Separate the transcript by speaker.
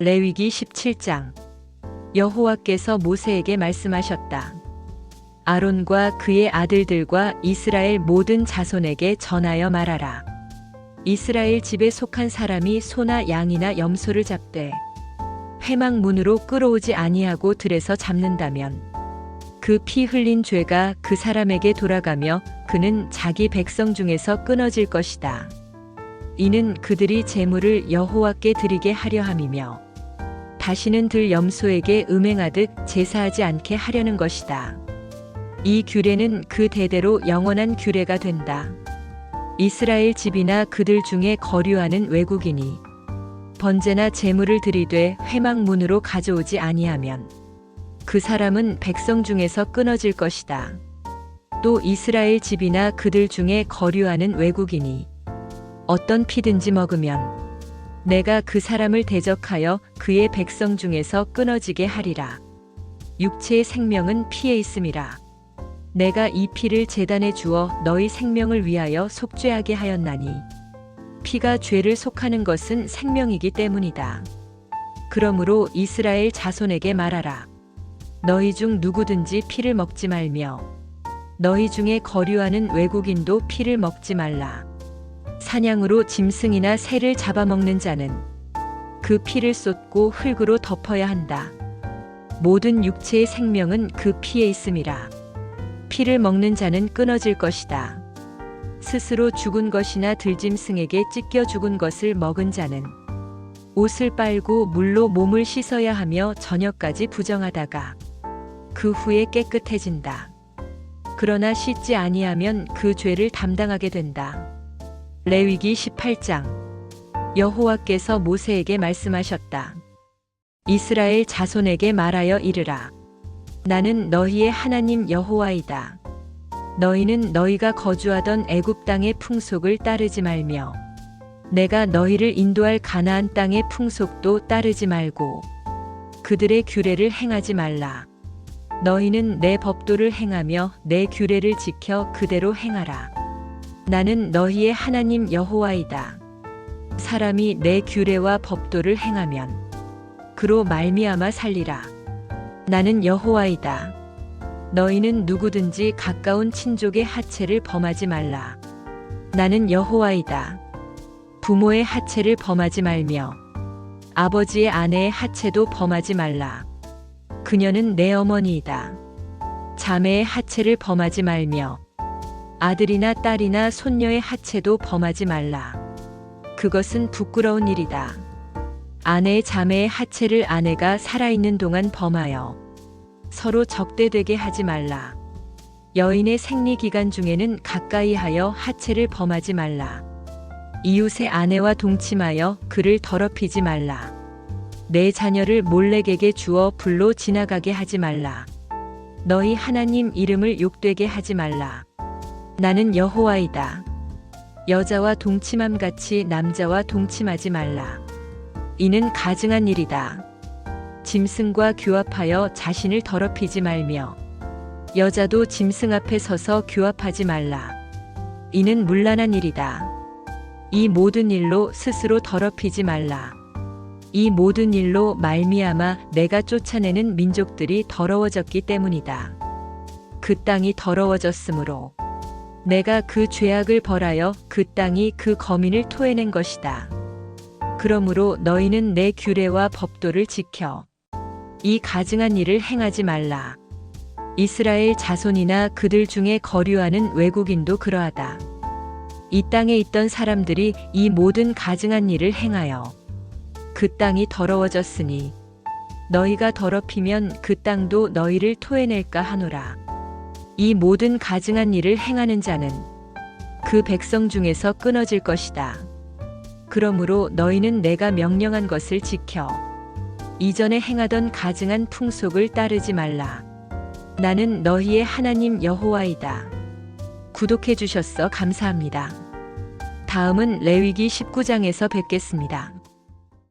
Speaker 1: 레위기 17장 여호와께서 모세에게 말씀하셨다. 아론과 그의 아들들과 이스라엘 모든 자손에게 전하여 말하라. 이스라엘 집에 속한 사람이 소나 양이나 염소를 잡되 회막문으로 끌어오지 아니하고 들에서 잡는다면 그 피 흘린 죄가 그 사람에게 돌아가며 그는 자기 백성 중에서 끊어질 것이다. 이는 그들이 제물을 여호와께 드리게 하려 함이며 다시는 들 염소에게 음행하듯 제사하지 않게 하려는 것이다. 이 규례는 그 대대로 영원한 규례가 된다. 이스라엘 집이나 그들 중에 거류하는 외국인이 번제나 제물을 드리되 회막문으로 가져오지 아니하면 그 사람은 백성 중에서 끊어질 것이다. 또 이스라엘 집이나 그들 중에 거류하는 외국인이 어떤 피든지 먹으면 내가 그 사람을 대적하여 그의 백성 중에서 끊어지게 하리라. 육체의 생명은 피에 있음이라. 내가 이 피를 재단에 주어 너희 생명을 위하여 속죄하게 하였나니 피가 죄를 속하는 것은 생명이기 때문이다. 그러므로 이스라엘 자손에게 말하라. 너희 중 누구든지 피를 먹지 말며 너희 중에 거류하는 외국인도 피를 먹지 말라. 사냥으로 짐승이나 새를 잡아먹는 자는 그 피를 쏟고 흙으로 덮어야 한다. 모든 육체의 생명은 그 피에 있음이라. 피를 먹는 자는 끊어질 것이다. 스스로 죽은 것이나 들짐승에게 찢겨 죽은 것을 먹은 자는 옷을 빨고 물로 몸을 씻어야 하며 저녁까지 부정하다가 그 후에 깨끗해진다. 그러나 씻지 아니하면 그 죄를 담당하게 된다. 레위기 18장 여호와께서 모세에게 말씀하셨다. 이스라엘 자손에게 말하여 이르라. 나는 너희의 하나님 여호와이다. 너희는 너희가 거주하던 애굽 땅의 풍속을 따르지 말며 내가 너희를 인도할 가나안 땅의 풍속도 따르지 말고 그들의 규례를 행하지 말라. 너희는 내 법도를 행하며 내 규례를 지켜 그대로 행하라. 나는 너희의 하나님 여호와이다. 사람이 내 규례와 법도를 행하면 그로 말미암아 살리라. 나는 여호와이다. 너희는 누구든지 가까운 친족의 하체를 범하지 말라. 나는 여호와이다. 부모의 하체를 범하지 말며 아버지의 아내의 하체도 범하지 말라. 그녀는 내 어머니이다. 자매의 하체를 범하지 말며 아들이나 딸이나 손녀의 하체도 범하지 말라. 그것은 부끄러운 일이다. 아내의 자매의 하체를 아내가 살아있는 동안 범하여 서로 적대되게 하지 말라. 여인의 생리 기간 중에는 가까이 하여 하체를 범하지 말라. 이웃의 아내와 동침하여 그를 더럽히지 말라. 내 자녀를 몰래에게 주어 불로 지나가게 하지 말라. 너희 하나님 이름을 욕되게 하지 말라. 나는 여호와이다. 여자와 동침함 같이 남자와 동침하지 말라. 이는 가증한 일이다. 짐승과 교합하여 자신을 더럽히지 말며 여자도 짐승 앞에 서서 교합하지 말라. 이는 문란한 일이다. 이 모든 일로 스스로 더럽히지 말라. 이 모든 일로 말미암아 내가 쫓아내는 민족들이 더러워졌기 때문이다. 그 땅이 더러워졌으므로 내가 그 죄악을 벌하여 그 땅이 그 거민을 토해낸 것이다. 그러므로 너희는 내 규례와 법도를 지켜 이 가증한 일을 행하지 말라. 이스라엘 자손이나 그들 중에 거류하는 외국인도 그러하다. 이 땅에 있던 사람들이 이 모든 가증한 일을 행하여 그 땅이 더러워졌으니 너희가 더럽히면 그 땅도 너희를 토해낼까 하노라. 이 모든 가증한 일을 행하는 자는 그 백성 중에서 끊어질 것이다. 그러므로 너희는 내가 명령한 것을 지켜 이전에 행하던 가증한 풍속을 따르지 말라. 나는 너희의 하나님 여호와이다. 구독해 주셔서 감사합니다. 다음은 레위기 19장에서 뵙겠습니다.